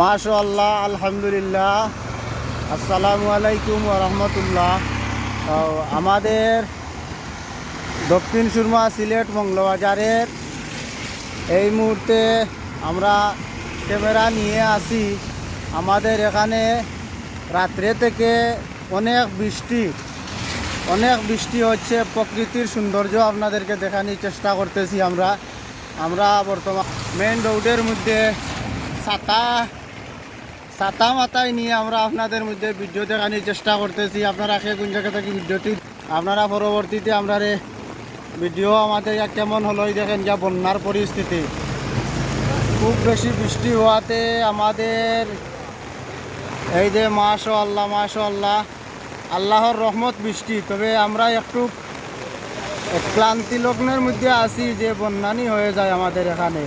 মাশাল্লাহ আলহামদুলিল্লাহ। আসসালামু আলাইকুম রহমতুল্লাহ। আমাদের দক্ষিণ সুরমা সিলেট মঙ্গলবাজারের এই মুহূর্তে আমরা ক্যামেরা নিয়ে আসি আমাদের এখানে রাত্রে থেকে অনেক বৃষ্টি অনেক বৃষ্টি হচ্ছে, প্রকৃতির সৌন্দর্য আপনাদেরকে দেখানোর চেষ্টা করতেছি আমরা। আমরা বর্তমান মেন রোডের মধ্যে ছাতা ছাতা মাথায় নিয়ে আমরা আপনাদের মধ্যে ভিডিও দেখানোর চেষ্টা করতেছি। আপনারা কে কোন জায়গা থেকে ভিডিওটি আপনারা পরবর্তীতে আমরা ভিডিও আমাদের কেমন হলো দেখেন যা বন্যার পরিস্থিতি। খুব বেশি বৃষ্টি হওয়াতে আমাদের এই যে মাশো আল্লাহ মাশো আল্লাহ আল্লাহর রহমত বৃষ্টি। তবে আমরা একটু ক্লান্তি লগ্নের মধ্যে আছি যে বন্যানি হয়ে যায় আমাদের এখানে।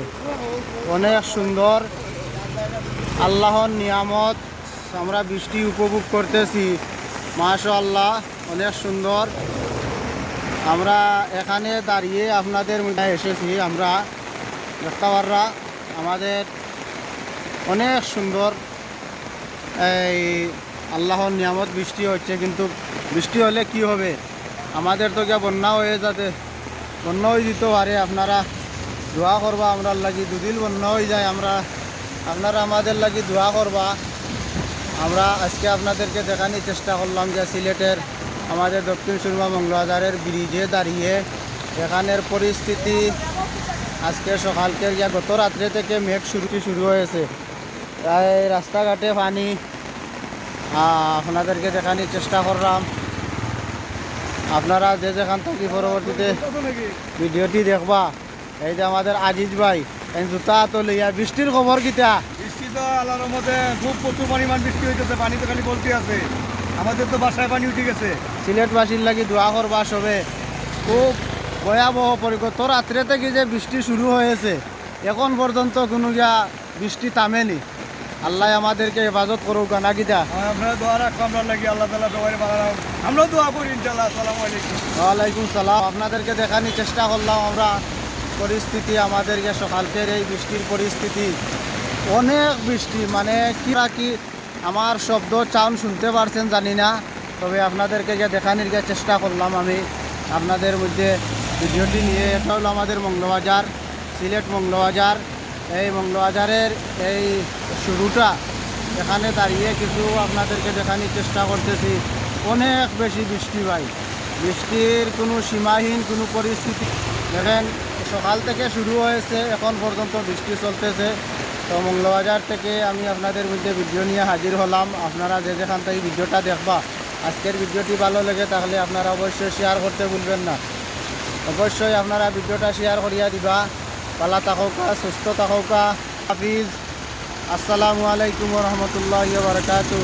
অনেক সুন্দর আল্লাহর নিয়ামত আমরা বৃষ্টি উপভোগ করতেছি। মাশা আল্লাহ অনেক সুন্দর। আমরা এখানে দাঁড়িয়ে আপনাদের মধ্যে এসেছি আমরা দেখতে আমাদের অনেক সুন্দর এই আল্লাহর নিয়ামত বৃষ্টি হচ্ছে, কিন্তু বৃষ্টি হলে কি হবে? আমাদের তো যা বন্যা হয়ে যাতে বন্যা হয়ে দিতে পারে, আপনারা দোয়া করবা আমরা লাগি দুদিন বন্যা হয়ে যায়, আমরা আপনারা আমাদের লাগি দোয়া করবা। আমরা আজকে আপনাদেরকে দেখানোর চেষ্টা করলাম যে সিলেটের আমাদের দক্ষিণ সুরমা মঙ্গলবাজারের ব্রিজে দাঁড়িয়ে এখানের পরিস্থিতি আজকে সকালকে যা গত রাত্রে থেকে মেঘ শুরু শুরু হয়েছে। প্রায় রাস্তাঘাটে পানি। আপনাদেরকে দেখানোর চেষ্টা করলাম। আপনারা যে যেখান থেকে পরবর্তীতে ভিডিওটি দেখবা এই যে আমাদের আজিজ ভাই। জুতা তো লইয়া বৃষ্টির খবর কিটা বৃষ্টি তো আল্লাহর মধ্যে খুব প্রচুর পরিমাণ বৃষ্টি হইতেছে পানি তো খালি বলতে আছে। আমাদের তো বাসায় পানি উঠে গেছে। সিলেটবাসীর লাগি দোয়া করবা সবে খুব ভয়াবহ পরিগত রাত্রে থেকে যে বৃষ্টি শুরু হয়েছে এখন পর্যন্ত কোনো যা বৃষ্টি থামেনি। আল্লাহ আমাদেরকে হেফাজত করুক নাকিটা আর আপনারা দোয়া রাখব আমরা লাগি আল্লাহ তালা আমরাও দোয়া করি ইনশাল্লাহ আসসালামু আলাইকুম। ওয়ালাইকুম সালাম। আপনাদেরকে দেখানোর চেষ্টা করলাম আমরা। পরিস্থিতি আমাদেরকে সকালকের এই বৃষ্টির পরিস্থিতি। অনেক বৃষ্টি মানে কি কি আমার শব্দ, চাউন শুনতে পারছেন, জানি না। তবে আপনাদেরকে যে দেখানোর যে চেষ্টা করলাম আমি। আপনাদের মধ্যে ভিডিওটি নিয়ে, এটা হলো আমাদের মঙ্গলবাজার, সিলেট মঙ্গলবাজার। এই মঙ্গলবাজারের এই শুরুটা, এখানে দাঁড়িয়ে কিছু আপনাদেরকে দেখানোর চেষ্টা করতেছি। অনেক বেশি বৃষ্টি ভাই। বৃষ্টির কোনো সীমাহীন কোনো পরিস্থিতি, দেখেন সকাল থেকে শুরু হয়েছে, এখন পর্যন্ত বৃষ্টি চলতেছে। তো মঙ্গলবাজার থেকে আমি আপনাদের মধ্যে ভিডিও নিয়ে হাজির হলাম। আপনারা যে যেখান থেকে ভিডিওটা দেখবা, আজকের ভিডিওটি ভালো লেগে তাহলে আপনারা অবশ্যই শেয়ার করতে ভুলবেন না। অবশ্যই আপনারা ভিডিওটা শেয়ার করিয়া দিবা। পালা থাকুকা সুস্থ থাকুকা হাফিজ, আসসালামু আলাইকুম রহমতুল্লাহ বারকাতু